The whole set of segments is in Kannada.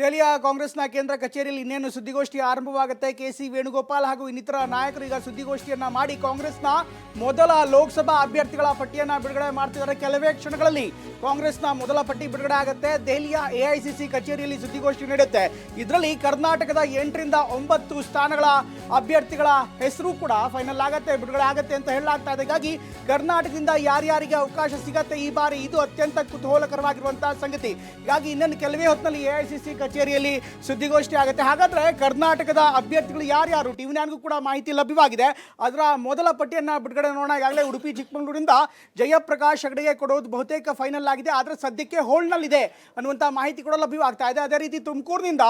ದೆಹಲಿಯ ಕಾಂಗ್ರೆಸ್ನ ಕೇಂದ್ರ ಕಚೇರಿಯಲ್ಲಿ ಇನ್ನೇನು ಸುದ್ದಿಗೋಷ್ಠಿ ಆರಂಭವಾಗುತ್ತೆ? ಕೆ ಸಿ ವೇಣುಗೋಪಾಲ್ ಹಾಗೂ ಇನ್ನಿತರ ನಾಯಕರು ಈಗ ಸುದ್ದಿಗೋಷ್ಠಿಯನ್ನ ಮಾಡಿ ಕಾಂಗ್ರೆಸ್ನ ಮೊದಲ ಲೋಕಸಭಾ ಅಭ್ಯರ್ಥಿಗಳ ಪಟ್ಟಿಯನ್ನ ಬಿಡುಗಡೆ ಮಾಡ್ತಿದ್ದಾರೆ. ಕೆಲವೇ ಕ್ಷಣಗಳಲ್ಲಿ ಕಾಂಗ್ರೆಸ್ನ ಮೊದಲ ಪಟ್ಟಿ ಬಿಡುಗಡೆ ಆಗುತ್ತೆ. ದೆಹಲಿಯ ಎಐಸಿಸಿ ಕಚೇರಿಯಲ್ಲಿ ಸುದ್ದಿಗೋಷ್ಠಿ ನಡೆಯುತ್ತೆ. ಇದರಲ್ಲಿ ಕರ್ನಾಟಕದ ಎಂಟರಿಂದ ಒಂಬತ್ತು ಸ್ಥಾನಗಳ ಅಭ್ಯರ್ಥಿಗಳ ಹೆಸರು ಕೂಡ ಫೈನಲ್ ಆಗುತ್ತೆ, ಬಿಡುಗಡೆ ಆಗುತ್ತೆ ಅಂತ ಹೇಳಲಾಗ್ತಾ ಇದೆ. ಹೀಗಾಗಿ ಕರ್ನಾಟಕದಿಂದ ಯಾರ್ಯಾರಿಗೆ ಅವಕಾಶ ಸಿಗತ್ತೆ? ಈ ಬಾರಿ ಇದು ಅತ್ಯಂತ ಕುತೂಹಲಕರವಾಗಿರುವಂತಹ ಸಂಗತಿ. ಹೀಗಾಗಿ ಇನ್ನೊಂದು ಕೆಲವೇ ಹೊತ್ತಿನಲ್ಲಿ ಎಐಸಿಸಿ ಕಚೇರಿಯಲ್ಲಿ ಸುದ್ದಿಗೋಷ್ಠಿ ಆಗುತ್ತೆ. ಹಾಗಾದ್ರೆ ಕರ್ನಾಟಕದ ಅಭ್ಯರ್ಥಿಗಳು ಯಾರ್ಯಾರು? ಟಿವಿ ನೈನ್ಗೂ ಕೂಡ ಮಾಹಿತಿ ಲಭ್ಯವಾಗಿದೆ. ಅದರ ಮೊದಲ ಪಟ್ಟಿಯನ್ನ ಬಿಡುಗಡೆ ನೋಡೋಣ. ಈಗಾಗಲೇ ಉಡುಪಿ, ಚಿಕ್ಕಮಗಳೂರಿಂದ ಜಯಪ್ರಕಾಶ್ ಹೆಗಡೆಗೆ ಕೊಡೋದು ಬಹುತೇಕ ಫೈನಲ್ ಆಗಿದೆ. ಆದರೆ ಸದ್ಯಕ್ಕೆ ಹೋಲ್ಡ್ನಲ್ಲಿದೆ ಅನ್ನುವಂಥ ಮಾಹಿತಿ ಕೂಡ ಲಭ್ಯವಾಗ್ತಾ ಇದೆ. ಅದೇ ರೀತಿ ತುಮಕೂರಿನಿಂದ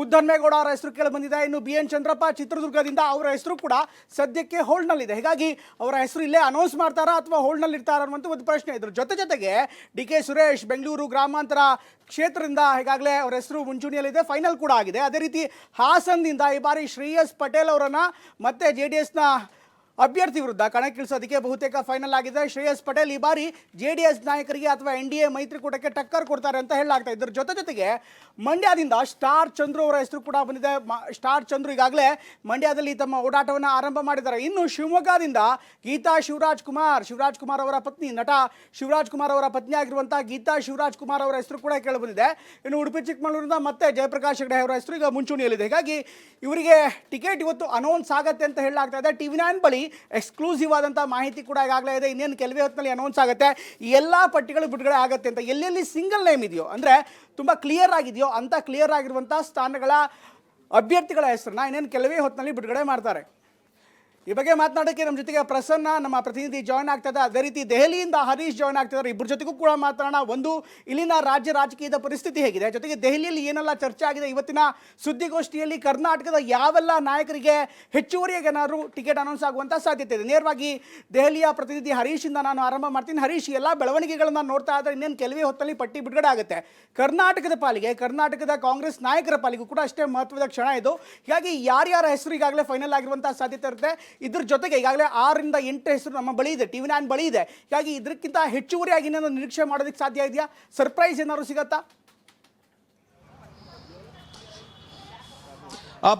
ಮುದ್ದನ್ಮೇಗೌಡ ಅವರ ಹೆಸರು ಕೇಳಿ ಬಂದಿದೆ. ಇನ್ನು ಬಿ ಎನ್ ಚಂದ್ರಪ್ಪ ಚಿತ್ರದುರ್ಗದಿಂದ ಅವರ ಹೆಸರು ಕೂಡ ಸದ್ಯಕ್ಕೆ ಹೋಲ್ಡ್ನಲ್ಲಿದೆ ಹೀಗಾಗಿ ಅವರ ಹೆಸರು ಇಲ್ಲೇ ಅನೌನ್ಸ್ ಮಾಡ್ತಾರಾ ಅಥವಾ ಹೋಲ್ಡ್ನಲ್ಲಿ ಇರ್ತಾರ ಅನ್ನುವಂಥ ಒಂದು ಪ್ರಶ್ನೆ ಇದ್ರು. ಜೊತೆ ಜೊತೆಗೆ ಡಿ ಕೆ ಸುರೇಶ್, ಬೆಂಗಳೂರು ಗ್ರಾಮಾಂತರ ಕ್ಷೇತ್ರದಿಂದ ಈಗಾಗಲೇ ಅವರ ಹೆಸರು ಮುಂಚೂಣಿಯಲ್ಲಿದೆ ಫೈನಲ್ ಕೂಡ ಆಗಿದೆ. ಅದೇ ರೀತಿ ಹಾಸನದಿಂದ ಈ ಬಾರಿ ಶ್ರೇಯಸ್ ಪಟೇಲ್ ಅವರನ್ನು ಮತ್ತೆ ಜೆ ಡಿ ಎಸ್ನ ಅಭ್ಯರ್ಥಿ ವಿರುದ್ಧ ಕಣಕ್ಕಿಳಿಸೋದಕ್ಕೆ ಬಹುತೇಕ ಫೈನಲ್ ಆಗಿದೆ. ಶ್ರೇಯಸ್ ಪಟೇಲ್ ಈ ಬಾರಿ ಜೆ ಡಿ ಎಸ್ ನಾಯಕರಿಗೆ ಅಥವಾ ಎನ್ ಡಿ ಎ ಮೈತ್ರಿಕೂಟಕ್ಕೆ ಟಕ್ಕರ್ ಕೊಡ್ತಾರೆ ಅಂತ ಹೇಳಲಾಗ್ತಾ ಇದ್ರ ಜೊತೆ ಜೊತೆಗೆ ಮಂಡ್ಯದಿಂದ ಸ್ಟಾರ್ ಚಂದ್ರು ಅವರ ಹೆಸರು ಕೂಡ ಬಂದಿದೆ. ಸ್ಟಾರ್ ಚಂದ್ರು ಈಗಾಗಲೇ ಮಂಡ್ಯದಲ್ಲಿ ತಮ್ಮ ಓಡಾಟವನ್ನು ಆರಂಭ ಮಾಡಿದ್ದಾರೆ. ಇನ್ನು ಶಿವಮೊಗ್ಗದಿಂದ ಗೀತಾ ಶಿವರಾಜ್ ಕುಮಾರ್ ಶಿವರಾಜ್ ಕುಮಾರ್ ಅವರ ಪತ್ನಿ ನಟ ಶಿವರಾಜ್ ಕುಮಾರ್ ಅವರ ಪತ್ನಿ ಆಗಿರುವಂತಹ ಗೀತಾ ಶಿವರಾಜ್ ಕುಮಾರ್ ಅವರ ಹೆಸರು ಕೂಡ ಕೇಳಿ ಬಂದಿದೆ. ಇನ್ನು ಉಡುಪಿ ಚಿಕ್ಕಮಗಳೂರಿನಿಂದ ಮತ್ತೆ ಜಯಪ್ರಕಾಶ್ ಹೆಗಡೆ ಅವರ ಹೆಸರು ಈಗ ಮುಂಚೂಣಿಯಲ್ಲಿದೆ. ಹೀಗಾಗಿ ಇವರಿಗೆ ಟಿಕೆಟ್ ಇವತ್ತು ಅನೌನ್ಸ್ ಆಗತ್ತೆ ಅಂತ ಹೇಳಲಾಗ್ತಾ ಇದೆ. ಟಿವಿ ನೈನ್ ಬಳಿ ಎಕ್ಸ್ಕ್ಲೂಸಿವ್ ಆದಂಥ ಮಾಹಿತಿ ಕೂಡ ಈಗಾಗಲೇ ಇದೆ. ಇನ್ನೇನು ಕೆಲವೇ ಹೊತ್ತಿನಲ್ಲಿ ಅನೌನ್ಸ್ ಆಗುತ್ತೆ. ಎಲ್ಲ ಪಟ್ಟಿಗಳು ಬಿಡುಗಡೆ ಆಗುತ್ತೆ ಅಂತ. ಎಲ್ಲೆಲ್ಲಿ ಸಿಂಗಲ್ ನೇಮ್ ಇದೆಯೋ, ಅಂದರೆ ತುಂಬ ಕ್ಲಿಯರ್ ಆಗಿದೆಯೋ, ಅಂತ ಕ್ಲಿಯರ್ ಆಗಿರುವಂಥ ಸ್ಥಾನಗಳ ಅಭ್ಯರ್ಥಿಗಳ ಹೆಸರನ್ನ ಇನ್ನೇನು ಕೆಲವೇ ಹೊತ್ತಿನಲ್ಲಿ ಬಿಡುಗಡೆ ಮಾಡ್ತಾರೆ. ಈ ಬಗ್ಗೆ ಮಾತನಾಡೋಕ್ಕೆ ನಮ್ಮ ಜೊತೆಗೆ ಪ್ರಸನ್ನ, ನಮ್ಮ ಪ್ರತಿನಿಧಿ ಜಾಯ್ನ್ ಆಗ್ತದೆ ಅದೇ ರೀತಿ ದೆಹಲಿಯಿಂದ ಹರೀಶ್ ಜಾಯ್ನ್ ಆಗ್ತಿದ್ದಾರೆ. ಇಬ್ಬರ ಜೊತೆಗೂ ಕೂಡ ಮಾತಾಡೋಣ ಒಂದು, ಇಲ್ಲಿನ ರಾಜ್ಯ ರಾಜಕೀಯದ ಪರಿಸ್ಥಿತಿ ಹೇಗಿದೆ? ಜೊತೆಗೆ ದೆಹಲಿಯಲ್ಲಿ ಏನೆಲ್ಲ ಚರ್ಚೆ ಆಗಿದೆ? ಇವತ್ತಿನ ಸುದ್ದಿಗೋಷ್ಠಿಯಲ್ಲಿ ಕರ್ನಾಟಕದ ಯಾವೆಲ್ಲ ನಾಯಕರಿಗೆ ಹೆಚ್ಚುವರಿಯಾಗಿ ಏನಾದರೂ ಟಿಕೆಟ್ ಅನೌನ್ಸ್ ಆಗುವಂಥ ಸಾಧ್ಯತೆ ಇದೆ? ನೇರವಾಗಿ ದೆಹಲಿಯ ಪ್ರತಿನಿಧಿ ಹರೀಶಿಂದ ನಾನು ಆರಂಭ ಮಾಡ್ತೀನಿ. ಹರೀಶ್ ಎಲ್ಲ ಬೆಳವಣಿಗೆಗಳನ್ನು ನೋಡ್ತಾ ಇದ್ರೆ ಇನ್ನೇನು ಕೆಲವೇ ಹೊತ್ತಲ್ಲಿ ಪಟ್ಟಿ ಬಿಡುಗಡೆ ಆಗುತ್ತೆ. ಕರ್ನಾಟಕದ ಪಾಲಿಗೆ, ಕರ್ನಾಟಕದ ಕಾಂಗ್ರೆಸ್ ನಾಯಕರ ಪಾಲಿಗೂ ಕೂಡ ಅಷ್ಟೇ ಮಹತ್ವದ ಕ್ಷಣ ಇದು. ಹೀಗಾಗಿ ಯಾರ್ಯಾರ ಹೆಸರು ಈಗಾಗಲೇ ಫೈನಲ್ ಆಗಿರುವಂಥ ಸಾಧ್ಯತೆ ಇರುತ್ತೆ? ಇದ್ರ ಜೊತೆಗೆ ಈಗಾಗಲೇ ಆರರಿಂದ ಎಂಟು ಹೆಸರು ನಮ್ಮ ಬಳಿ ಇದೆ. ಟಿವಿ ನೈನ್ ಬಳಿ ಇದೆ. ಹೀಗಾಗಿ ಇದಕ್ಕಿಂತ ಹೆಚ್ಚುವರಿಯಾಗಿ ಏನಾದರೂ ನಿರೀಕ್ಷೆ ಮಾಡೋದಕ್ಕೆ ಸಾಧ್ಯ ಇದೆಯಾ? ಸರ್ಪ್ರೈಸ್ ಏನಾದ್ರು ಸಿಗತ್ತಾ?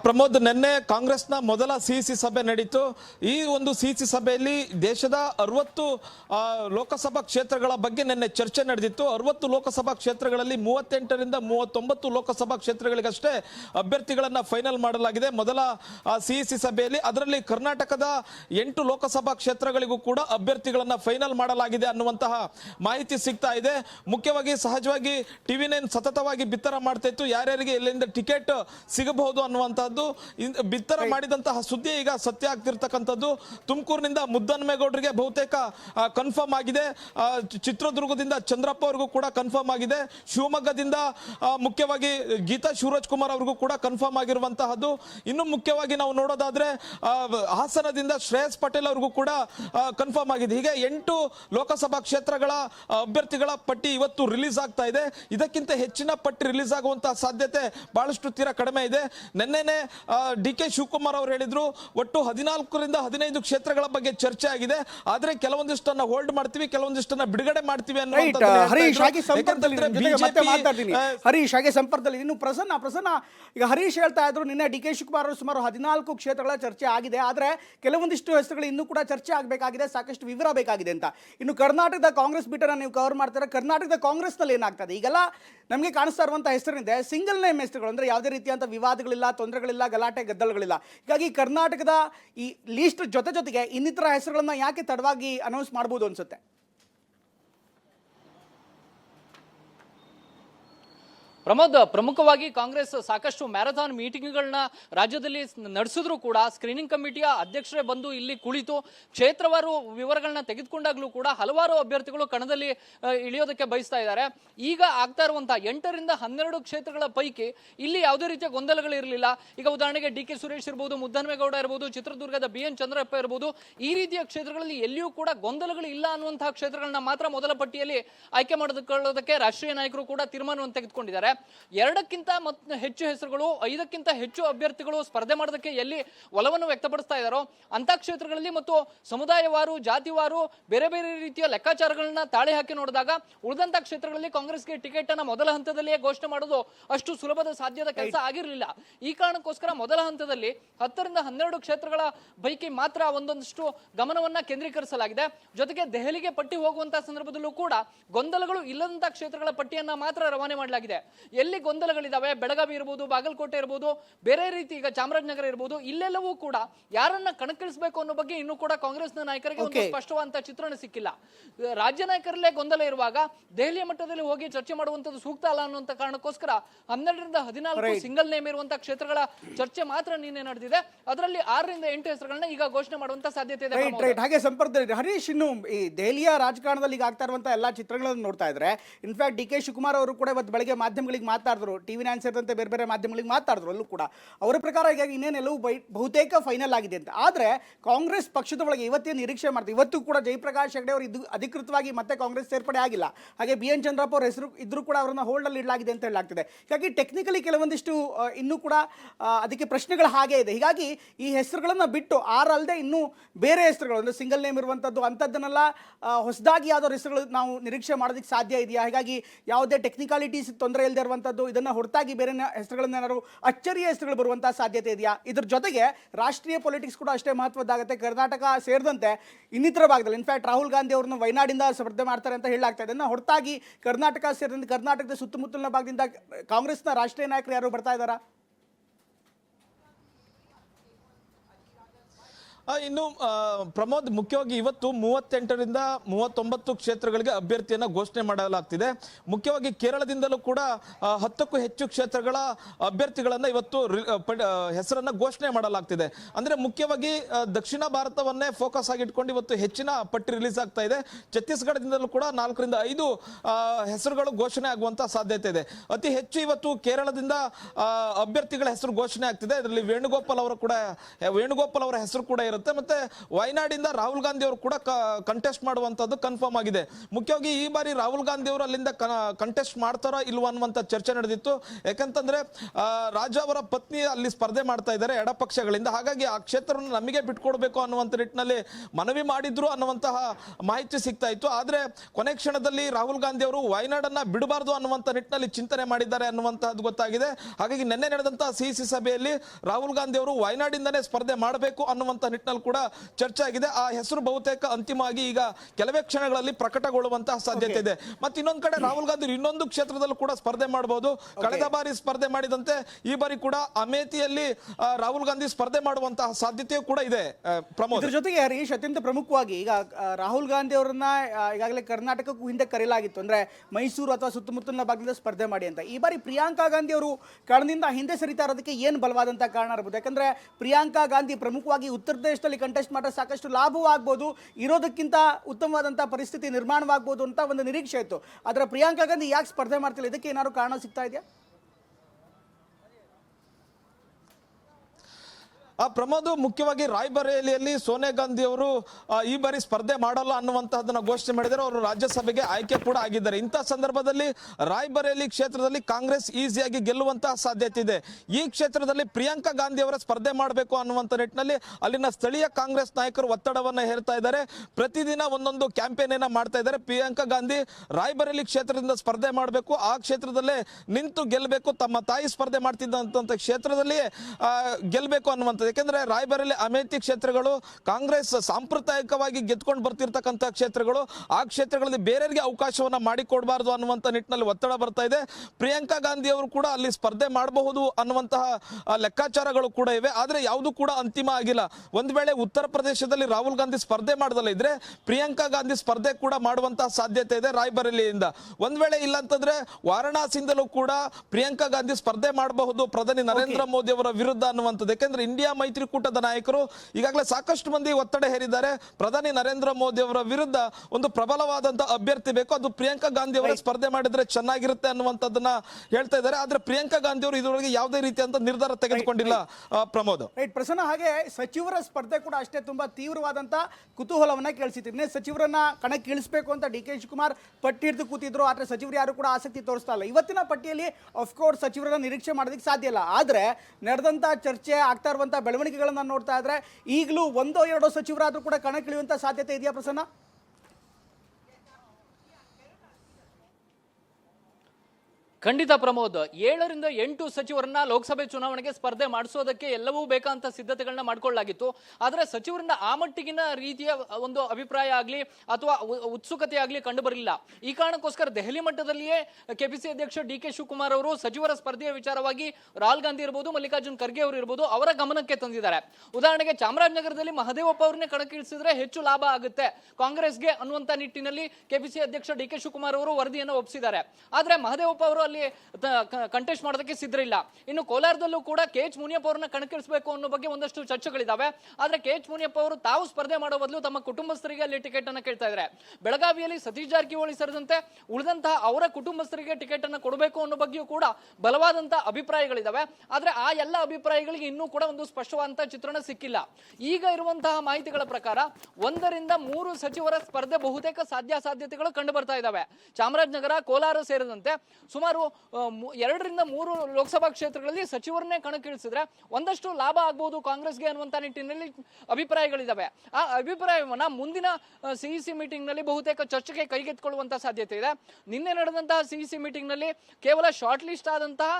ಪ್ರಮೋದ್, ನಿನ್ನೆ ಕಾಂಗ್ರೆಸ್ನ ಮೊದಲ ಸಿಸಿ ಸಭೆ ನಡೀತು. ಈ ಒಂದು ಸಿಸಿ ಸಭೆಯಲ್ಲಿ ದೇಶದ ಅರವತ್ತು ಲೋಕಸಭಾ ಕ್ಷೇತ್ರಗಳ ಬಗ್ಗೆ ನಿನ್ನೆ ಚರ್ಚೆ ನಡೆದಿತ್ತು. ಅರವತ್ತು ಲೋಕಸಭಾ ಕ್ಷೇತ್ರಗಳಲ್ಲಿ ಮೂವತ್ತೆಂಟರಿಂದ ಮೂವತ್ತೊಂಬತ್ತು ಲೋಕಸಭಾ ಕ್ಷೇತ್ರಗಳಿಗಷ್ಟೇ ಅಭ್ಯರ್ಥಿಗಳನ್ನು ಫೈನಲ್ ಮಾಡಲಾಗಿದೆ. ಮೊದಲ ಸಿಇಸಿ ಸಭೆಯಲ್ಲಿ ಅದರಲ್ಲಿ ಕರ್ನಾಟಕದ ಎಂಟು ಲೋಕಸಭಾ ಕ್ಷೇತ್ರಗಳಿಗೂ ಕೂಡ ಅಭ್ಯರ್ಥಿಗಳನ್ನು ಫೈನಲ್ ಮಾಡಲಾಗಿದೆ ಅನ್ನುವಂತಹ ಮಾಹಿತಿ ಸಿಗ್ತಾ ಇದೆ. ಮುಖ್ಯವಾಗಿ, ಸಹಜವಾಗಿ ಟಿವಿ ನೈನ್ ಸತತವಾಗಿ ಬಿತ್ತರ ಮಾಡ್ತಾ ಇತ್ತು. ಯಾರ್ಯಾರಿಗೆ ಎಲ್ಲಿಂದ ಟಿಕೆಟ್ ಸಿಗಬಹುದು ಅನ್ನುವಂತಹದ್ದು ಇನ್- ಬಿತ್ತರ ಮಾಡಿದಂತಹ ಸುದ್ದಿ ಈಗ ಸತ್ಯ ಆಗ್ತಿರ್ತಕ್ಕಂಥದ್ದು. ತುಮಕೂರಿನಿಂದ ಮುದ್ದನ್ಮೇಗೌಡರಿಗೆ ಬಹುತೇಕ ಕನ್ಫರ್ಮ್ ಆಗಿದೆ. ಚಿತ್ರದುರ್ಗದಿಂದ ಚಂದ್ರಪ್ಪ ಅವ್ರಿಗೂ ಕೂಡ ಕನ್ಫರ್ಮ್ ಆಗಿದೆ. ಶಿವಮೊಗ್ಗದಿಂದ ಮುಖ್ಯವಾಗಿ ಗೀತಾ ಶಿವರಾಜ್ ಕುಮಾರ್ ಅವ್ರಿಗೂ ಕೂಡ ಕನ್ಫರ್ಮ್ ಆಗಿರುವಂತಹದ್ದು. ಇನ್ನು ಮುಖ್ಯವಾಗಿ ನಾವು ನೋಡೋದಾದ್ರೆ ಹಾಸನದಿಂದ ಶ್ರೇಯಸ್ ಪಟೇಲ್ ಅವ್ರಿಗೂ ಕೂಡ ಕನ್ಫರ್ಮ್ ಆಗಿದೆ. ಹೀಗೆ ಎಂಟು ಲೋಕಸಭಾ ಕ್ಷೇತ್ರಗಳ ಅಭ್ಯರ್ಥಿಗಳ ಪಟ್ಟಿ ಇವತ್ತು ರಿಲೀಸ್ ಆಗ್ತಾ ಇದೆ. ಇದಕ್ಕಿಂತ ಹೆಚ್ಚಿನ ಪಟ್ಟಿ ರಿಲೀಸ್ ಆಗುವಂತಹ ಸಾಧ್ಯತೆ ಬಹಳಷ್ಟು ತೀರಾ ಕಡಿಮೆ ಇದೆ. ನಿನ್ನೆನೆ ಡಿ ಕೆ ಶಿವಕುಮಾರ್ ಅವರು ಹೇಳಿದ್ರು ಒಟ್ಟು ಹದಿನಾಲ್ಕರಿಂದ ಹದಿನೈದು ಕ್ಷೇತ್ರಗಳ ಬಗ್ಗೆ ಚರ್ಚೆ ಆಗಿದೆ. ಆದ್ರೆ ಕೆಲವೊಂದಿಷ್ಟನ್ನ ಹೋಲ್ಡ್ ಮಾಡ್ತೀವಿ ಕೆಲವೊಂದಿಷ್ಟನ್ನ ಬಿಡುಗಡೆ ಮಾಡ್ತೀವಿ ಹರೀಶ್. ಹಾಗೆ ಸಂಪರ್ಕದಲ್ಲಿ ಹರೀಶ್ ಹಾಗೆ ಸಂಪರ್ಕದಲ್ಲಿ ಇನ್ನು ಪ್ರಸನ್ನ ಪ್ರಸನ್ನ ಈಗ ಹರೀಶ್ ಹೇಳ್ತಾ ಇದ್ರು ನಿನ್ನೆ ಡಿ ಕೆ ಶಿವಕುಮಾರ್ ಅವರು ಸುಮಾರು ಹದಿನಾಲ್ಕು ಕ್ಷೇತ್ರಗಳ ಚರ್ಚೆ ಆಗಿದೆ. ಆದ್ರೆ ಕೆಲವೊಂದಿಷ್ಟು ಹೆಸರುಗಳು ಇನ್ನೂ ಕೂಡ ಚರ್ಚೆ ಆಗಬೇಕಾಗಿದೆ ಸಾಕಷ್ಟು ವಿವರ ಬೇಕಾಗಿದೆ ಅಂತ. ಇನ್ನು ಕರ್ನಾಟಕದ ಕಾಂಗ್ರೆಸ್ ಬಿಟ್ಟರ ನೀವು ಕವರ್ ಮಾಡ್ತಾರೆ? ಕರ್ನಾಟಕದ ಕಾಂಗ್ರೆಸ್ನಲ್ಲಿ ಏನಾಗ್ತದೆ? ಈಗೆಲ್ಲ ನಮಗೆ ಕಾಣಿಸ್ತಾ ಇರುವಂಥ ಹೆಸರಿನಿದೆ ಸಿಂಗಲ್ ನೇಮ್ ಹೆಸರುಗಳು ಅಂದ್ರೆ ಯಾವುದೇ ರೀತಿಯಂತ ವಿವಾದಗಳಿಲ್ಲ ತೊಂದರೆಗಳಿಲ್ಲ, ಗಲಾಟೆ, ಗದ್ದಲಗಳಿಲ್ಲ. ಹೀಗಾಗಿ ಕರ್ನಾಟಕದ ಈ ಲೀಸ್ಟ್ ಜೊತೆ ಜೊತೆಗೆ ಇನ್ನಿತರ ಹೆಸರುಗಳನ್ನು ಯಾಕೆ ತಡವಾಗಿ ಅನೌನ್ಸ್ ಮಾಡ್ಬೋದು ಅನ್ಸುತ್ತೆ? ಪ್ರಮೋದ್, ಪ್ರಮುಖವಾಗಿ ಕಾಂಗ್ರೆಸ್ ಸಾಕಷ್ಟು ಮ್ಯಾರಥಾನ್ ಮೀಟಿಂಗ್ಗಳನ್ನ ರಾಜ್ಯದಲ್ಲಿ ನಡೆಸಿದ್ರು ಕೂಡ ಸ್ಕ್ರೀನಿಂಗ್ ಕಮಿಟಿಯ ಅಧ್ಯಕ್ಷರೇ ಬಂದು ಇಲ್ಲಿ ಕುಳಿತು ಕ್ಷೇತ್ರವಾರು ವಿವರಗಳನ್ನ ತೆಗೆದುಕೊಂಡಾಗ್ಲೂ ಕೂಡ ಹಲವಾರು ಅಭ್ಯರ್ಥಿಗಳು ಕಣದಲ್ಲಿ ಇಳಿಯೋದಕ್ಕೆ ಬಯಸ್ತಾ ಇದ್ದಾರೆ. ಈಗ ಆಗ್ತಾ ಇರುವಂತಹ ಎಂಟರಿಂದ ಹನ್ನೆರಡು ಕ್ಷೇತ್ರಗಳ ಪೈಕಿ ಇಲ್ಲಿ ಯಾವುದೇ ರೀತಿಯ ಗೊಂದಲಗಳು ಇರಲಿಲ್ಲ. ಈಗ ಉದಾಹರಣೆಗೆ ಡಿ ಕೆ ಸುರೇಶ್ ಇರ್ಬೋದು, ಮುದ್ದನ್ಮೇಗೌಡ ಇರ್ಬೋದು, ಚಿತ್ರದುರ್ಗದ ಬಿ ಎನ್ ಚಂದ್ರಪ್ಪ ಇರ್ಬೋದು, ಈ ರೀತಿಯ ಕ್ಷೇತ್ರಗಳಲ್ಲಿ ಎಲ್ಲಿಯೂ ಕೂಡ ಗೊಂದಲಗಳು ಇಲ್ಲ ಅನ್ನುವಂತಹ ಕ್ಷೇತ್ರಗಳನ್ನ ಮಾತ್ರ ಮೊದಲ ಪಟ್ಟಿಯಲ್ಲಿ ಆಯ್ಕೆ ಮಾಡಿಕೊಳ್ಳೋದಕ್ಕೆ ರಾಷ್ಟ್ರೀಯ ನಾಯಕರು ಕೂಡ ತೀರ್ಮಾನವನ್ನು ತೆಗೆದುಕೊಂಡಿದ್ದಾರೆ. ಎರಡಕ್ಕಿಂತ ಮತ್ತು ಹೆಚ್ಚು ಹೆಸರುಗಳು, ಐದಕ್ಕಿಂತ ಹೆಚ್ಚು ಅಭ್ಯರ್ಥಿಗಳು ಸ್ಪರ್ಧೆ ಮಾಡೋದಕ್ಕೆ ಎಲ್ಲಿ ಒಲವನ್ನು ವ್ಯಕ್ತಪಡಿಸ್ತಾ ಇದ್ದಾರೋ ಅಂತ ಕ್ಷೇತ್ರಗಳಲ್ಲಿ ಮತ್ತು ಸಮುದಾಯವಾರು, ಜಾತಿವಾರು ಬೇರೆ ಬೇರೆ ರೀತಿಯ ಲೆಕ್ಕಾಚಾರಗಳನ್ನ ತಾಳೆ ಹಾಕಿ ನೋಡಿದಾಗ ಉಳಿದಂತ ಕ್ಷೇತ್ರಗಳಲ್ಲಿ ಕಾಂಗ್ರೆಸ್ಗೆ ಟಿಕೆಟ್ ಅನ್ನ ಮೊದಲ ಹಂತದಲ್ಲಿಯೇ ಘೋಷಣೆ ಮಾಡೋದು ಅಷ್ಟು ಸುಲಭದ ಸಾಧ್ಯದ ಕೆಲಸ ಆಗಿರಲಿಲ್ಲ. ಈ ಕಾರಣಕ್ಕೋಸ್ಕರ ಮೊದಲ ಹಂತದಲ್ಲಿ ಹತ್ತರಿಂದ ಹನ್ನೆರಡು ಕ್ಷೇತ್ರಗಳ ಪೈಕಿ ಮಾತ್ರ ಒಂದೊಂದಷ್ಟು ಗಮನವನ್ನ ಕೇಂದ್ರೀಕರಿಸಲಾಗಿದೆ. ಜೊತೆಗೆ ದೆಹಲಿಗೆ ಪಟ್ಟಿ ಹೋಗುವಂತಹ ಸಂದರ್ಭದಲ್ಲೂ ಕೂಡ ಗೊಂದಲಗಳು ಇಲ್ಲದಂತ ಕ್ಷೇತ್ರಗಳ ಪಟ್ಟಿಯನ್ನ ಮಾತ್ರ ರವಾನೆ ಮಾಡಲಾಗಿದೆ. ಎಲ್ಲಿ ಗೊಂದಲಗಳಿದಾವೆ ಬೆಳಗಾವಿ ಇರ್ಬೋದು ಬಾಗಲಕೋಟೆ ಇರ್ಬೋದು ಬೇರೆ ರೀತಿ ಈಗ ಚಾಮರಾಜನಗರ ಇರ್ಬೋದು ಇಲ್ಲೆಲ್ಲವೂ ಕೂಡ ಯಾರನ್ನ ಕಣಕ್ಕಿಳಿಸಬೇಕು ಅನ್ನೋ ಬಗ್ಗೆ ಇನ್ನೂ ಕೂಡ ಕಾಂಗ್ರೆಸ್ನ ನಾಯಕರಿಗೆ ಒಂದು ಸ್ಪಷ್ಟವಾದಂತಹ ಚಿತ್ರಣ ಸಿಕ್ಕಿಲ್ಲ. ರಾಜ್ಯ ನಾಯಕರಲ್ಲೇ ಗೊಂದಲ ಇರುವಾಗ ದೆಹಲಿ ಮಟ್ಟದಲ್ಲಿ ಹೋಗಿ ಚರ್ಚೆ ಮಾಡುವಂತದ್ದು ಸೂಕ್ತ ಅಲ್ಲ ಅನ್ನುವಂತ ಕಾರಣಕ್ಕೋಸ್ಕರ ಹನ್ನೆರಡರಿಂದ ಹದಿನಾಲ್ಕು ಸಿಂಗಲ್ ನೇಮ್ ಇರುವಂತಹ ಕ್ಷೇತ್ರಗಳ ಚರ್ಚೆ ಮಾತ್ರ ನಿನ್ನೆ ನಡೆದಿದೆ. ಅದರಲ್ಲಿ ಆರರಿಂದ ಎಂಟು ಹೆಸರುಗಳನ್ನ ಈಗ ಘೋಷಣೆ ಮಾಡುವಂತ ಸಾಧ್ಯತೆ ಇದೆ. ಹಾಗೆ ಸಂಪರ್ಕದಲ್ಲಿ ಹರೀಶ್ ಇನ್ನು ಈ ದೆಹಲಿಯ ರಾಜಕಾರಣದಲ್ಲಿ ಈಗ ಆಗ್ತಾ ಇರುವಂತಹ ಎಲ್ಲಾ ಚಿತ್ರಗಳನ್ನು ನೋಡ್ತಾ ಇದ್ರೆ ಇನ್ಫ್ಯಾಕ್ಟ್ ಡಿ ಕೆ ಶಿವಕುಮಾರ್ ಅವರು ಕೂಡ ಇವತ್ತು ಬೆಳಗ್ಗೆ ಮಾಧ್ಯಮಗಳಿಗೆ ಮಾತಾಡಿದ್ರು ಟಿವಿ ನೈನ್ ಸೇರಿದಂತೆ ಬೇರೆ ಬೇರೆ ಮಾಧ್ಯಮಗಳಿಗೆ ಮಾತಾಡಿದ್ರು, ಅಲ್ಲೂ ಕೂಡ. ಅವರ ಪ್ರಕಾರ ಈಗ ಇನ್ನೇನೆಲ್ಲವೂ ಬೈ ಬಹುತೇಕ ಫೈನಲ್ ಆಗಿದೆ ಅಂತ. ಆದರೆ ಕಾಂಗ್ರೆಸ್ ಪಕ್ಷದ ಒಳಗೆ ಇವತ್ತೇ ನಿರೀಕ್ಷೆ ಮಾಡ್ತೀವಿ ಇವತ್ತು ಕೂಡ ಜಯಪ್ರಕಾಶ್ ಹೆಗಡೆ ಅವರು ಇದು ಅಧಿಕೃತವಾಗಿ ಮತ್ತೆ ಕಾಂಗ್ರೆಸ್ ಸೇರ್ಪಡೆ ಆಗಿಲ್ಲ. ಹಾಗೆ ಬಿ ಎನ್ ಚಂದ್ರಪ್ಪ ಅವ್ರ ಹೆಸರು ಇದ್ರೂ ಕೂಡ ಅವರನ್ನ ಹೋಲ್ಡಲ್ಲಿ ಇಡಲಾಗಿದೆ ಅಂತ ಹೇಳಲಾಗ್ತಿದೆ. ಹೀಗಾಗಿ ಟೆಕ್ನಿಕಲಿ ಕೆಲವೊಂದಿಷ್ಟು ಇನ್ನೂ ಕೂಡ ಅದಕ್ಕೆ ಪ್ರಶ್ನೆಗಳು ಹಾಗೆ ಇದೆ. ಹೀಗಾಗಿ ಈ ಹೆಸರುಗಳನ್ನು ಬಿಟ್ಟು ಆರಲ್ಲದೆ ಇನ್ನೂ ಬೇರೆ ಹೆಸರುಗಳು, ಅಂದರೆ ಸಿಂಗಲ್ ನೇಮ್ ಇರುವಂಥದ್ದು ಅಂಥದ್ದನ್ನೆಲ್ಲ ಹೊಸದಾಗಿ ಯಾವ್ದಾದ್ರು ಹೆಸರುಗಳು ನಾವು ನಿರೀಕ್ಷೆ ಮಾಡೋದಕ್ಕೆ ಸಾಧ್ಯ ಇದೆಯಾ? ಹೀಗಾಗಿ ಯಾವುದೇ ಟೆಕ್ನಿಕಾಲಿಟೀಸ್ ತೊಂದರೆ ಇಲ್ಲದೆ ಇರುವಂಥದ್ದು ಇದನ್ನು ಹೊರತಾಗಿ ಬೇರೆ ಹೆಸರುಗಳನ್ನ ಏನಾದ್ರು ಅಚ್ಚರಿಯ ಹೆಸರುಗಳು ಬರುವಂಥ ಸಾಧ್ಯತೆ ಇದೆಯಾ? ಇದ್ರ ಜೊತೆಗೆ ರಾಷ್ಟ್ರೀಯ ಪೊಲಿಟಿಕ್ಸ್ ಕೂಡ ಅಷ್ಟೇ ಮಹತ್ವದ್ದಾಗುತ್ತೆ. ಕರ್ನಾಟಕ ಸೇರಿದಂತೆ ಇನ್ನಿತರ ಭಾಗದಲ್ಲಿ, ಇನ್ಫ್ಯಾಕ್ಟ್ ರಾಹುಲ್ ಗಾಂಧಿ ಅವ್ರನ್ನ ವಯನಾಡಿಂದ ಸ್ಪರ್ಧೆ ಮಾಡ್ತಾರೆ ಅಂತ ಹೇಳಲಾಗ್ತಾ ಇದೆ. ಹೊರತಾಗಿ ಕರ್ನಾಟಕ ಸೇರಿದಂತೆ ಕರ್ನಾಟಕದ ಸುತ್ತಮುತ್ತಲಿನ ಭಾಗದಿಂದ ಕಾಂಗ್ರೆಸ್ನ ರಾಷ್ಟ್ರೀಯ ನಾಯಕರು ಯಾರು ಬರ್ತಾ ಇದ್ದಾರಾ? ಇನ್ನು ಪ್ರಮೋದ್ ಮುಖ್ಯವಾಗಿ ಇವತ್ತು ಮೂವತ್ತೆಂಟರಿಂದ ಮೂವತ್ತೊಂಬತ್ತು ಕ್ಷೇತ್ರಗಳಿಗೆ ಅಭ್ಯರ್ಥಿಯನ್ನು ಘೋಷಣೆ ಮಾಡಲಾಗ್ತಿದೆ. ಮುಖ್ಯವಾಗಿ ಕೇರಳದಿಂದಲೂ ಕೂಡ ಹತ್ತಕ್ಕೂ ಹೆಚ್ಚು ಕ್ಷೇತ್ರಗಳ ಅಭ್ಯರ್ಥಿಗಳನ್ನು ಇವತ್ತು ಹೆಸರನ್ನು ಘೋಷಣೆ ಮಾಡಲಾಗ್ತಿದೆ. ಅಂದರೆ ಮುಖ್ಯವಾಗಿ ದಕ್ಷಿಣ ಭಾರತವನ್ನೇ ಫೋಕಸ್ ಆಗಿಟ್ಕೊಂಡು ಇವತ್ತು ಹೆಚ್ಚಿನ ಪಟ್ಟಿ ರಿಲೀಸ್ ಆಗ್ತಾ ಇದೆ. ಛತ್ತೀಸ್ಗಢದಿಂದಲೂ ಕೂಡ ನಾಲ್ಕರಿಂದ ಐದು ಹೆಸರುಗಳು ಘೋಷಣೆ ಆಗುವಂಥ ಸಾಧ್ಯತೆ ಇದೆ. ಅತಿ ಹೆಚ್ಚು ಇವತ್ತು ಕೇರಳದಿಂದ ಅಭ್ಯರ್ಥಿಗಳ ಹೆಸರು ಘೋಷಣೆ ಆಗ್ತಿದೆ. ಇದರಲ್ಲಿ ವೇಣುಗೋಪಾಲ್ ಅವರು ಕೂಡ, ವೇಣುಗೋಪಾಲ್ ಅವರ ಹೆಸರು ಕೂಡ ಇರುತ್ತೆ. ಮತ್ತೆ ವಯನಾಡಿಂದ ರಾಹುಲ್ ಗಾಂಧಿ ಅವರು ಕೂಡ ಕಂಟೆಸ್ಟ್ ಮಾಡುವಂತದ್ದು ಕನ್ಫರ್ಮ್ ಆಗಿದೆ. ಮುಖ್ಯವಾಗಿ ಈ ಬಾರಿ ರಾಹುಲ್ ಗಾಂಧಿ ಅವರು ಅಲ್ಲಿಂದ ಕಂಟೆಸ್ಟ್ ಮಾಡ್ತಾರೋ ಇಲ್ವಾ ಅನ್ನುವಂತ ಚರ್ಚೆ ನಡೆದಿತ್ತು. ಯಾಕಂತಂದ್ರೆ ರಾಜ ಅವರ ಪತ್ನಿ ಅಲ್ಲಿ ಸ್ಪರ್ಧೆ ಮಾಡ್ತಾ ಇದ್ದಾರೆ ಎಡಪಕ್ಷಗಳಿಂದ ಹಾಗಾಗಿ ಆ ಕ್ಷೇತ್ರವನ್ನು ನಮಗೆ ಬಿಟ್ಕೊಡ್ಬೇಕು ಅನ್ನುವಂತ ನಿಟ್ಟಿನಲ್ಲಿ ಮನವಿ ಮಾಡಿದ್ರು ಅನ್ನುವಂತಹ ಮಾಹಿತಿ ಸಿಗ್ತಾ ಇತ್ತು. ಆದ್ರೆ ಕೊನೆ ಕ್ಷಣದಲ್ಲಿ ರಾಹುಲ್ ಗಾಂಧಿ ಅವರು ವಯನಾಡನ್ನ ಬಿಡಬಾರ್ದು ಅನ್ನುವಂತ ನಿಟ್ಟಿನಲ್ಲಿ ಚಿಂತನೆ ಮಾಡಿದ್ದಾರೆ ಅನ್ನುವಂತಹದ್ದು ಗೊತ್ತಾಗಿದೆ. ಹಾಗಾಗಿ ನಿನ್ನೆ ನಡೆದಂತಹ ಸಿಸಿ ಸಭೆಯಲ್ಲಿ ರಾಹುಲ್ ಗಾಂಧಿ ಅವರು ವಯನಾಡಿಂದನೇ ಸ್ಪರ್ಧೆ ಮಾಡಬೇಕು ಅನ್ನುವಂತ ನಿಟ್ಟಿನಲ್ಲಿ ಕೂಡ ಚರ್ಚೆ ಆಗಿದೆ. ಆ ಹೆಸರು ಬಹುತೇಕ ಅಂತಿಮವಾಗಿ ಈಗ ಕೆಲವೇ ಕ್ಷಣಗಳಲ್ಲಿ ಪ್ರಕಟಗೊಳ್ಳುವಂತಹ ಸಾಧ್ಯತೆ ಇದೆ. ಮತ್ತೆ ಇನ್ನೊಂದು ಕಡೆ ರಾಹುಲ್ ಗಾಂಧಿ ಇನ್ನೊಂದು ಕ್ಷೇತ್ರದಲ್ಲೂ ಕೂಡ ಸ್ಪರ್ಧೆ ಮಾಡಬಹುದು ಕಳೆದ ಬಾರಿ ಸ್ಪರ್ಧೆ ಮಾಡಿದಂತೆ ಈ ಬಾರಿ ಕೂಡ ಅಮೇಥಿಯಲ್ಲಿ ರಾಹುಲ್ ಗಾಂಧಿ ಸ್ಪರ್ಧೆ ಮಾಡುವಂತಹ ಸಾಧ್ಯತೆಯೂ ಕೂಡ ಇದೆ ಪ್ರಮೋದ್. ಜೊತೆಗೆ ಹರೀಶ್ ಅತ್ಯಂತ ಪ್ರಮುಖವಾಗಿ ಈಗ ರಾಹುಲ್ ಗಾಂಧಿ ಅವರನ್ನ ಈಗಾಗಲೇ ಕರ್ನಾಟಕಕ್ಕೂ ಹಿಂದೆ ಕರೆಯಲಾಗಿತ್ತು. ಅಂದ್ರೆ ಮೈಸೂರು ಅಥವಾ ಸುತ್ತಮುತ್ತಲಿನ ಭಾಗದಿಂದ ಸ್ಪರ್ಧೆ ಮಾಡಿ ಅಂತ. ಈ ಬಾರಿ ಪ್ರಿಯಾಂಕಾ ಗಾಂಧಿ ಅವರು ಕಣದಿಂದ ಹಿಂದೆ ಸರಿತಾ ಇರೋದಕ್ಕೆ ಏನು ಬಲವಾದಂತಹ ಕಾರಣ ಇರಬಹುದು ಯಾಕಂದ್ರೆ ಪ್ರಿಯಾಂಕಾ ಗಾಂಧಿ ಪ್ರಮುಖವಾಗಿ ಉತ್ತರ ಪ್ರದೇಶದಲ್ಲಿ ಕಂಟೆಸ್ಟ್ ಮಾಡಿದ್ರೆ ಸಾಕಷ್ಟು ಲಾಭವೂ ಆಗ್ಬೋದು, ಇರೋದಕ್ಕಿಂತ ಉತ್ತಮವಾದಂಥ ಪರಿಸ್ಥಿತಿ ನಿರ್ಮಾಣವಾಗ್ಬೋದು ಅಂತ ಒಂದು ನಿರೀಕ್ಷೆ ಇತ್ತು. ಆದರೆ ಪ್ರಿಯಾಂಕಾ ಗಾಂಧಿ ಯಾಕೆ ಸ್ಪರ್ಧೆ ಮಾಡ್ತಿಲ್ಲ? ಇದಕ್ಕೆ ಏನಾದ್ರು ಕಾರಣ ಸಿಗ್ತಾ ಇದೆಯಾ? ಆ ಪ್ರಮೋದ್ ಮುಖ್ಯವಾಗಿ ರಾಯ್ಬರೇಲಿಯಲ್ಲಿ ಸೋನಿಯಾ ಗಾಂಧಿ ಅವರು ಈ ಬಾರಿ ಸ್ಪರ್ಧೆ ಮಾಡಲ್ಲ ಅನ್ನುವಂತಹದನ್ನ ಘೋಷಣೆ ಮಾಡಿದರೆ ಅವರು ರಾಜ್ಯಸಭೆಗೆ ಆಯ್ಕೆ ಕೂಡ ಆಗಿದ್ದಾರೆ. ಇಂಥ ಸಂದರ್ಭದಲ್ಲಿ ರಾಯ್ಬರೇಲಿ ಕ್ಷೇತ್ರದಲ್ಲಿ ಕಾಂಗ್ರೆಸ್ ಈಸಿಯಾಗಿ ಗೆಲ್ಲುವಂತಹ ಸಾಧ್ಯತೆ ಇದೆ. ಈ ಕ್ಷೇತ್ರದಲ್ಲಿ ಪ್ರಿಯಾಂಕಾ ಗಾಂಧಿ ಅವರ ಸ್ಪರ್ಧೆ ಮಾಡಬೇಕು ಅನ್ನುವಂತ ನಿಟ್ಟಿನಲ್ಲಿ ಅಲ್ಲಿನ ಸ್ಥಳೀಯ ಕಾಂಗ್ರೆಸ್ ನಾಯಕರು ಒತ್ತಡವನ್ನ ಹೇರ್ತಾ ಇದ್ದಾರೆ. ಪ್ರತಿದಿನ ಒಂದೊಂದು ಕ್ಯಾಂಪೇನ್ ಏನ ಮಾಡ್ತಾ ಇದ್ದಾರೆ. ಪ್ರಿಯಾಂಕಾ ಗಾಂಧಿ ರಾಯ್ಬರೇಲಿ ಕ್ಷೇತ್ರದಿಂದ ಸ್ಪರ್ಧೆ ಮಾಡಬೇಕು. ಆ ಕ್ಷೇತ್ರದಲ್ಲೇ ನಿಂತು ಗೆಲ್ಲಬೇಕು. ತಮ್ಮ ತಾಯಿ ಸ್ಪರ್ಧೆ ಮಾಡ್ತಿದ್ದಂತ ಕ್ಷೇತ್ರದಲ್ಲಿ ಗೆಲ್ಲಬೇಕು ಗೆಲ್ಲಬೇಕು ಅನ್ನುವಂಥದ್ದು ಯಾಕೆಂದ್ರೆ ರಾಯ್ಬರೇಲಿ ಅಮೇಥಿ ಕ್ಷೇತ್ರಗಳು ಕಾಂಗ್ರೆಸ್ ಸಾಂಪ್ರದಾಯಿಕವಾಗಿ ಗೆದ್ಕೊಂಡು ಬರ್ತಿರ್ತಕ್ಕಂಥ ಕ್ಷೇತ್ರಗಳು ಆ ಕ್ಷೇತ್ರಗಳಲ್ಲಿ ಬೇರೆಯವರಿಗೆ ಅವಕಾಶವನ್ನ ಮಾಡಿಕೊಡಬಾರ್ದು ಅನ್ನುವಂಥ ನಿಟ್ಟಿನಲ್ಲಿ ಒತ್ತಡ ಬರ್ತಾ ಇದೆ. ಪ್ರಿಯಾಂಕಾ ಗಾಂಧಿ ಅವರು ಕೂಡ ಅಲ್ಲಿ ಸ್ಪರ್ಧೆ ಮಾಡಬಹುದು ಅನ್ನುವಂತಹ ಲೆಕ್ಕಾಚಾರಗಳು ಕೂಡ ಇವೆ. ಆದರೆ ಯಾವುದು ಕೂಡ ಅಂತಿಮ ಆಗಿಲ್ಲ. ಒಂದ್ ವೇಳೆ ಉತ್ತರ ಪ್ರದೇಶದಲ್ಲಿ ರಾಹುಲ್ ಗಾಂಧಿ ಸ್ಪರ್ಧೆ ಮಾಡದಲ್ಲ ಇದ್ರೆ ಪ್ರಿಯಾಂಕಾ ಗಾಂಧಿ ಸ್ಪರ್ಧೆ ಕೂಡ ಮಾಡುವಂತಹ ಸಾಧ್ಯತೆ ಇದೆ ರಾಯ್ಬರೇಲಿಯಿಂದ ಒಂದ್ ವೇಳೆ ಇಲ್ಲ ಅಂತಂದ್ರೆ ವಾರಣಾಸಿಯಿಂದಲೂ ಕೂಡ ಪ್ರಿಯಾಂಕಾ ಗಾಂಧಿ ಸ್ಪರ್ಧೆ ಮಾಡಬಹುದು ಪ್ರಧಾನಿ ನರೇಂದ್ರ ಮೋದಿ ಅವರ ವಿರುದ್ಧ ಅನ್ನುವಂಥದ್ದು. ಯಾಕೆಂದ್ರೆ ಇಂಡಿಯಾ ಮೈತ್ರಿಕೂಟದ ನಾಯಕರು ಈಗಾಗಲೇ ಸಾಕಷ್ಟು ಮಂದಿ ಒತ್ತಡ ಹೇರಿದ್ದಾರೆ. ಪ್ರಧಾನಿ ನರೇಂದ್ರ ಮೋದಿ ಅವರ ವಿರುದ್ಧ ಒಂದು ಪ್ರಬಲವಾದಂತಹ ಅಭ್ಯರ್ಥಿ ಬೇಕು. ಅದು ಪ್ರಿಯಾಂಕಾ ಗಾಂಧಿ ಅವರ ಸ್ಪರ್ಧೆ ಮಾಡಿದ್ರೆ ಚೆನ್ನಾಗಿರುತ್ತೆ ಅನ್ನುವಂಥದ್ದನ್ನ ಹೇಳ್ತಾ ಇದ್ದಾರೆ. ಆದ್ರೆ ಪ್ರಿಯಾಂಕಾ ಗಾಂಧಿ ಅವರು ಇದುವರೆಗೆ ಯಾವುದೇ ರೀತಿಯಂತ ನಿರ್ಧಾರ ತೆಗೆದುಕೊಂಡಿಲ್ಲ ಪ್ರಮೋದ್ ರೈಟ್ ಪ್ರಸನ್ನ ಹಾಗೆ ಸಚಿವರ ಸ್ಪರ್ಧೆ ಕೂಡ ಅಷ್ಟೇ ತುಂಬಾ ತೀವ್ರವಾದಂತಹ ಕುತೂಹಲವನ್ನ ಕೇಳಿಸಿದ್ರೆ ಸಚಿವರನ್ನ ಕಣಕ್ಕೆ ಇಳಿಸಬೇಕು ಅಂತ ಡಿ ಕೆ ಶಿವಕುಮಾರ್ ಪಟ್ಟಿ ಹಿಡಿದು ಕೂತಿದ್ರು ಆದ್ರೆ ಸಚಿವರು ಯಾರು ಕೂಡ ಆಸಕ್ತಿ ತೋರಿಸ್ತಾ ಇಲ್ಲ. ಇವತ್ತಿನ ಪಟ್ಟಿಯಲ್ಲಿ ಅಫ್ಕೋರ್ಸ್ ಸಚಿವರನ್ನ ನಿರೀಕ್ಷೆ ಮಾಡೋದಕ್ಕೆ ಸಾಧ್ಯ ಇಲ್ಲ. ಆದ್ರೆ ನಡೆದಂತ ಚರ್ಚೆ ಆಗ್ತಾ ಇರುವಂತ ಬೆಳವಣಿಗೆಗಳನ್ನ ನೋಡ್ತಾ ಇದ್ರೆ ಈಗಲೂ ಒಂದೋ ಎರಡೋ ಸಚಿವರಾದರೂ ಕೂಡ ಕಣಕ್ಕಿಳಿಯುವಂಥ ಸಾಧ್ಯತೆ ಇದೆಯಾ ಪ್ರಸನ್ನ? ಖಂಡಿತ ಪ್ರಮೋದ್, ಏಳರಿಂದ ಎಂಟು ಸಚಿವರನ್ನ ಲೋಕಸಭೆ ಚುನಾವಣೆಗೆ ಸ್ಪರ್ಧೆ ಮಾಡಿಸೋದಕ್ಕೆ ಎಲ್ಲವೂ ಬೇಕಂತ ಸಿದ್ಧತೆಗಳನ್ನ ಮಾಡ್ಕೊಳ್ಳಲಾಗಿತ್ತು. ಆದ್ರೆ ಸಚಿವರಿಂದ ಆ ಮಟ್ಟಿಗಿನ ರೀತಿಯ ಒಂದು ಅಭಿಪ್ರಾಯ ಆಗ್ಲಿ ಅಥವಾ ಉತ್ಸುಕತೆ ಆಗ್ಲಿ ಕಂಡು ಬರಲಿಲ್ಲ ಈ ಕಾರಣಕ್ಕೋಸ್ಕರ ದೆಹಲಿ ಮಟ್ಟದಲ್ಲಿಯೇ ಕೆಪಿಸಿ ಅಧ್ಯಕ್ಷ ಡಿ ಕೆ ಶಿವಕುಮಾರ್ ಅವರು ಸಚಿವರ ಸ್ಪರ್ಧೆಯ ವಿಚಾರವಾಗಿ ರಾಹುಲ್ ಗಾಂಧಿ ಇರಬಹುದು ಮಲ್ಲಿಕಾರ್ಜುನ್ ಖರ್ಗೆ ಅವರು ಇರಬಹುದು ಅವರ ಗಮನಕ್ಕೆ ತಂದಿದ್ದಾರೆ. ಉದಾಹರಣೆಗೆ ಚಾಮರಾಜನಗರದಲ್ಲಿ ಮಹದೇವಪ್ಪ ಅವರನ್ನೇ ಕಣಕ್ಕಿಳಿಸಿದ್ರೆ ಹೆಚ್ಚು ಲಾಭ ಆಗುತ್ತೆ. ಕಾಂಗ್ರೆಸ್ಗೆ ಅನ್ನುವಂತ ನಿಟ್ಟಿನಲ್ಲಿ ಕೆಪಿಸಿ ಅಧ್ಯಕ್ಷ ಡಿ ಕೆ ಶಿವಕುಮಾರ್ ಅವರು ವರದಿಯನ್ನು ಒಪ್ಪಿಸಿದ್ದಾರೆ ಆದ್ರೆ ಮಹದೇವಪ್ಪ ಅವರು ಅಲ್ಲಿ ಕಂಟೆಸ್ಟ್ ಮಾಡೋದಕ್ಕೆ ಸಿದ್ಧರಿಲ್ಲ. ಇನ್ನು ಕೋಲಾರದಲ್ಲೂ ಕೂಡ ಕೆ ಎಚ್ ಮುನಿಯಪ್ಪ ಅವರನ್ನ ಕಣಕ್ಕಿಳಿಸಬೇಕು ಅನ್ನೋ ಬಗ್ಗೆ ಒಂದಷ್ಟು ಚರ್ಚೆಗಳಿದಾವೆ. ಆದ್ರೆ ಕೆ ಎಚ್ ಮುನಿಯಪ್ಪ ಅವರು ತಾವು ಸ್ಪರ್ಧೆ ಮಾಡೋ ಬದಲು ತಮ್ಮ ಕುಟುಂಬಸ್ಥರಿಗೆ ಅಲ್ಲಿ ಟಿಕೆಟ್ ಅನ್ನ ಕೇಳ್ತಾ ಇದ್ದಾರೆ ಬೆಳಗಾವಿಯಲ್ಲಿ ಸತೀಶ್ ಜಾರಕಿಹೊಳಿ ಸೇರಿದಂತೆ ಉಳಿದಂತಹ ಅವರ ಕುಟುಂಬಸ್ಥರಿಗೆ ಟಿಕೆಟ್ ಅನ್ನ ಕೊಡಬೇಕು ಅನ್ನೋ ಬಗ್ಗೆಯೂ ಕೂಡ ಬಲವಾದಂತಹ ಅಭಿಪ್ರಾಯಗಳಿದಾವೆ. ಆದ್ರೆ ಆ ಎಲ್ಲ ಅಭಿಪ್ರಾಯಗಳಿಗೆ ಇನ್ನೂ ಕೂಡ ಒಂದು ಸ್ಪಷ್ಟವಾದಂತಹ ಚಿತ್ರಣ ಸಿಕ್ಕಿಲ್ಲ. ಈಗ ಇರುವಂತಹ ಮಾಹಿತಿಗಳ ಪ್ರಕಾರ ಒಂದರಿಂದ ಮೂರು ಸಚಿವರ ಸ್ಪರ್ಧೆ ಬಹುತೇಕ ಸಾಧ್ಯ ಸಾಧ್ಯತೆಗಳು ಕಂಡು ಬರ್ತಾ ಇದಾವೆ. ಚಾಮರಾಜನಗರ, ಕೋಲಾರ ಸೇರಿದಂತೆ ಸುಮಾರು ಎರಡರಿಂದ ಮೂರು ಲೋಕಸಭಾ ಕ್ಷೇತ್ರಗಳಲ್ಲಿ ಸಚಿವರನ್ನೇ ಕಣಕ್ಕಿಳಿಸಿದ್ರೆ ಒಂದಷ್ಟು ಲಾಭ ಆಗ್ಬಹುದು ಕಾಂಗ್ರೆಸ್ಗೆ ಅನ್ನುವಂತ ನಿಟ್ಟಿನಲ್ಲಿ ಅಭಿಪ್ರಾಯಗಳಿದ್ದಾವೆ ಆ ಅಭಿಪ್ರಾಯವನ್ನ ಮುಂದಿನ ಸಿಇಸಿ ಮೀಟಿಂಗ್ನಲ್ಲಿ ಬಹುತೇಕ ಚರ್ಚೆಗೆ ಕೈಗೆತ್ತಿಕೊಳ್ಳುವಂತ ಸಾಧ್ಯತೆ ಇದೆ. ನಿನ್ನೆ ನಡೆದಂತಹ ಸಿಇಸಿ ಮೀಟಿಂಗ್ನಲ್ಲಿ ಕೇವಲ ಶಾರ್ಟ್ ಲಿಸ್ಟ್ ಆದಂತಹ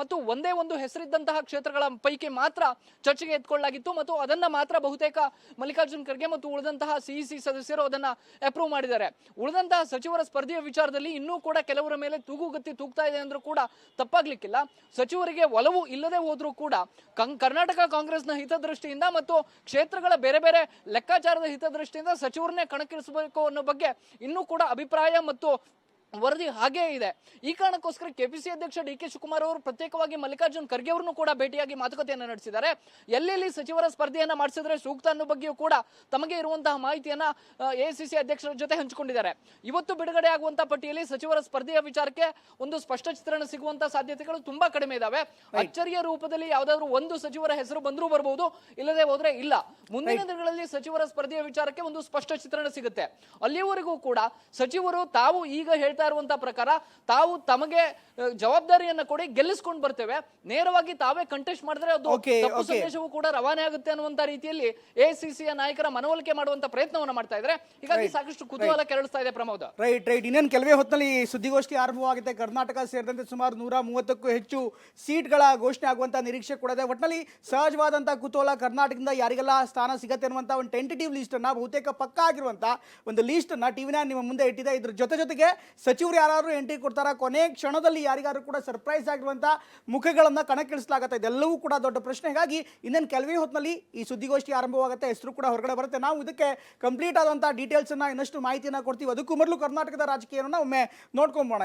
ಮತ್ತು ಒಂದೇ ಒಂದು ಹೆಸರಿದ್ದಂತಹ ಕ್ಷೇತ್ರಗಳ ಪೈಕಿ ಮಾತ್ರ ಚರ್ಚೆಗೆ ಎತ್ಕೊಳ್ಳಲಾಗಿತ್ತು ಮತ್ತು ಅದನ್ನ ಮಾತ್ರ ಬಹುತೇಕ ಮಲ್ಲಿಕಾರ್ಜುನ್ ಖರ್ಗೆ ಮತ್ತು ಉಳಿದಂತಹ ಸಿಇಸಿ ಸದಸ್ಯರು ಅದನ್ನ ಅಪ್ರೂವ್ ಮಾಡಿದ್ದಾರೆ. ಉಳಿದಂತಹ ಸಚಿವರ ಸ್ಪರ್ಧೆಯ ವಿಚಾರದಲ್ಲಿ ಇನ್ನೂ ಕೂಡ ಕೆಲವರ ಮೇಲೆ ತೂಗುಗತ್ತಿ ತೂಗ್ತಾ ಇದೆ ಅಂದ್ರೂ ಕೂಡ ತಪ್ಪಾಗ್ಲಿಕ್ಕಿಲ್ಲ. ಸಚಿವರಿಗೆ ಒಲವು ಇಲ್ಲದೆ ಹೋದ್ರೂ ಕೂಡ ಕರ್ನಾಟಕ ಕಾಂಗ್ರೆಸ್ನ ಹಿತದೃಷ್ಟಿಯಿಂದ ಮತ್ತು ಕ್ಷೇತ್ರಗಳ ಬೇರೆ ಬೇರೆ ಲೆಕ್ಕಾಚಾರದ ಹಿತದೃಷ್ಟಿಯಿಂದ ಸಚಿವರನ್ನೇ ಕಣಕ್ಕಿಳಿಸಬೇಕು ಅನ್ನೋ ಬಗ್ಗೆ ಇನ್ನೂ ಕೂಡ ಅಭಿಪ್ರಾಯ ಮತ್ತು ವರದಿ ಹಾಗೇ ಇದೆ. ಈ ಕಾರಣಕ್ಕೋಸ್ಕರ ಕೆಪಿಸಿ ಅಧ್ಯಕ್ಷ ಡಿ ಕೆ ಶಿವಕುಮಾರ್ ಅವರು ಪ್ರತ್ಯೇಕವಾಗಿ ಮಲ್ಲಿಕಾರ್ಜುನ್ ಖರ್ಗೆ ಅವರನ್ನು ಕೂಡ ಭೇಟಿಯಾಗಿ ಮಾತುಕತೆಯನ್ನು ನಡೆಸಿದ್ದಾರೆ. ಎಲ್ಲೆಲ್ಲಿ ಸಚಿವರ ಸ್ಪರ್ಧೆಯನ್ನ ಮಾಡಿಸಿದ್ರೆ ಸೂಕ್ತ ಅನ್ನೋ ಬಗ್ಗೆಯೂ ಕೂಡ ತಮಗೆ ಇರುವಂತಹ ಮಾಹಿತಿಯನ್ನ ಎಸಿಸಿ ಅಧ್ಯಕ್ಷರ ಜೊತೆ ಹಂಚಿಕೊಂಡಿದ್ದಾರೆ. ಇವತ್ತು ಬಿಡುಗಡೆ ಆಗುವಂತಹ ಪಟ್ಟಿಯಲ್ಲಿ ಸಚಿವರ ಸ್ಪರ್ಧೆಯ ವಿಚಾರಕ್ಕೆ ಒಂದು ಸ್ಪಷ್ಟ ಚಿತ್ರಣ ಸಿಗುವಂತಹ ಸಾಧ್ಯತೆಗಳು ತುಂಬಾ ಕಡಿಮೆ ಇದಾವೆ. ಅಚ್ಚರಿಯ ರೂಪದಲ್ಲಿ ಯಾವ್ದಾದ್ರು ಒಂದು ಸಚಿವರ ಹೆಸರು ಬಂದರೂ ಬರಬಹುದು ಇಲ್ಲದೆ ಹೋದ್ರೆ ಇಲ್ಲ. ಮುಂದಿನ ದಿನಗಳಲ್ಲಿ ಸಚಿವರ ಸ್ಪರ್ಧೆಯ ವಿಚಾರಕ್ಕೆ ಒಂದು ಸ್ಪಷ್ಟ ಚಿತ್ರಣ ಸಿಗುತ್ತೆ. ಅಲ್ಲಿಯವರೆಗೂ ಕೂಡ ಸಚಿವರು ತಾವು ಈಗ ಹೇಳ್ತಾ ಇರುವಂತಹ ಪ್ರಕಾರ ತಾವು ತಮಗೆ ಜವಾಬ್ದಾರಿಯನ್ನ ಕೊಡಿ ಗೆಲ್ಲಿಸ್ಕೊಂಡು ಬರ್ತೇವೆ. ನೇರವಾಗಿ ತಾವೇ ಕಂಟೆಸ್ಟ್ ಮಾಡಿದ್ರೆ ಅದು ತಪ್ಪು. ಸಂದೇಶವು ಕೂಡ ರವಾನೆ ಆಗುತ್ತೆ ಅನ್ನುವಂತ ರೀತಿಯಲ್ಲಿ ಎಸಿಸಿಯ ನಾಯಕರ ಮನವೊಲಿಕೆ ಮಾಡುವಂತ ಪ್ರಯತ್ನವನ್ನ ಮಾಡ್ತಾ ಇದ್ರೆ ಹೀಗಾಗಿ ಸಾಕಷ್ಟು ಕುತೂಹಲ ಕೆರಳಿಸ್ತಾ ಇದೆ ಪ್ರಮೋದ. ರೈಟ್ ರೈಟ್ ಇನ್ನೇನು ಕೆಲವೇ ಹೊತ್ತಿನಲ್ಲಿ ಸುದ್ದಿಗೋಷ್ಠಿ ಆರಂಭವಾಗುತ್ತೆ. ಕರ್ನಾಟಕ ಸೇರಿದಂತೆ ಸುಮಾರು ನೂರ ಮೂವತ್ತಕ್ಕೂ ಹೆಚ್ಚು ಸೀಟ್ಗಳ ಘೋಷಣೆ ಆಗುವಂತ ನಿರೀಕ್ಷೆ ಕೂಡ ಇದೆ. ಒಟ್ಟಿನಲ್ಲಿ ಸಹಜವಾದಂತಹ ಕುತೂಹಲ ಕರ್ನಾಟಕದಿಂದ ಯಾರಿಗೆಲ್ಲ ಸ್ಥಾನ ಸಿಗತ್ತೆ ಅನ್ನುವಂತ ಒಂದು ಟೆಂಟೇಟಿವ್ ಲಿಸ್ಟ್ ಅನ್ನ ಬಹುತೇಕ ಪಕ್ಕ ಆಗಿರುವಂತ ಒಂದು ಲಿಸ್ಟ್ ಅನ್ನ ಟಿವಿನ ನಿಮ್ಮ ಮುಂದೆ ಇಟ್ಟಿದೆ. ಇದ್ರ ಜೊತೆ ಜೊತೆಗೆ ಸಚಿವರು ಯಾರಾದರೂ ಎಂಟ್ರಿ ಕೊಡ್ತಾರಾ? ಕೊನೆ ಕ್ಷಣದಲ್ಲಿ ಯಾರಿಗಾರು ಕೂಡ ಸರ್ಪ್ರೈಸ್ ಆಗಿರುವಂಥ ಮುಖಗಳನ್ನ ಕಣಕ್ಕಿಳಿಸಲಾಗುತ್ತೆ. ಇದೆಲ್ಲವೂ ಕೂಡ ದೊಡ್ಡ ಪ್ರಶ್ನೆ. ಹೀಗಾಗಿ ಇನ್ನೇನು ಕೆಲವೇ ಹೊತ್ತಿನಲ್ಲಿ ಈ ಸುದ್ದಿಗೋಷ್ಠಿ ಆರಂಭವಾಗುತ್ತೆ. ಹೆಸರು ಕೂಡ ಹೊರಗಡೆ ಬರುತ್ತೆ. ನಾವು ಇದಕ್ಕೆ ಕಂಪ್ಲೀಟ್ ಆದಂಥ ಡೀಟೇಲ್ಸ್ ಅನ್ನ ಇನ್ನಷ್ಟು ಮಾಹಿತಿಯನ್ನ ಕೊಡ್ತೀವಿ. ಅದಕ್ಕೂ ಮೊದಲು ಕರ್ನಾಟಕದ ರಾಜಕೀಯವನ್ನು ಒಮ್ಮೆ ನೋಡ್ಕೊಂಬೋಣ.